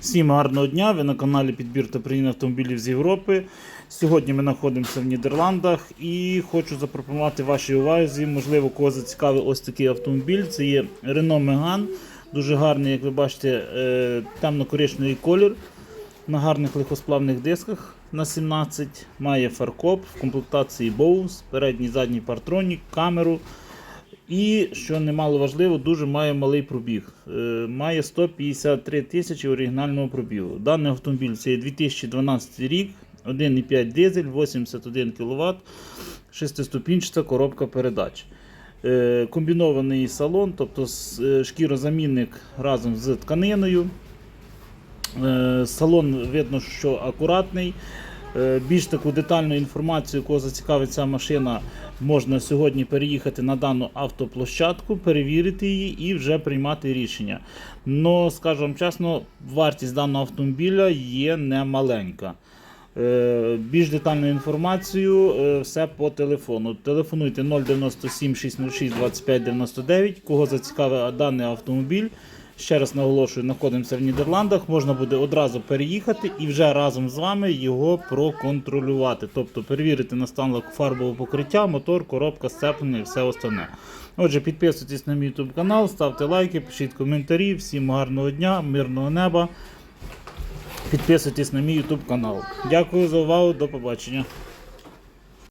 Всім гарного дня! Ви на каналі Підбір та приїзд автомобілів з Європи. Сьогодні ми знаходимося в Нідерландах і хочу запропонувати вашій увазі, можливо, кого зацікавив ось такий автомобіль. Це є Renault Megane. Дуже гарний, як ви бачите, е, темно-коричневий колір на гарних легкосплавних дисках на 17. Має фаркоп в комплектації Bose, передній задній партронік, камеру. І, що немало важливо, дуже має малий пробіг. Е, має 153 тисячі оригінального пробігу. Даний автомобіль це 2012 рік, 1,5 дизель, 81 кВт, шестиступінчата коробка передач. Е, комбінований салон, тобто е, шкірозамінник разом з тканиною. Салон видно, що акуратний. Е, Більш таку детальну інформацію, кого зацікавить ця машина, можна сьогодні переїхати на дану автоплощадку, перевірити її і вже приймати рішення. Но, скажу вам чесно, вартість даного автомобіля є немаленька. Е, Більш детальну інформацію е, все по телефону. Телефонуйте 097 606 25 99. Кого зацікавив даний автомобіль. Ще раз наголошую, знаходимося в Нідерландах. Можна буде одразу переїхати і вже разом з вами його проконтролювати. Тобто перевірити на стан фарбового покриття, мотор, коробка, сцеплення і все остальне. Отже, підписуйтесь на мій YouTube канал, ставте лайки, пишіть коментарі. Всім гарного дня, мирного неба. Підписуйтесь на мій YouTube канал. Дякую за увагу, до побачення.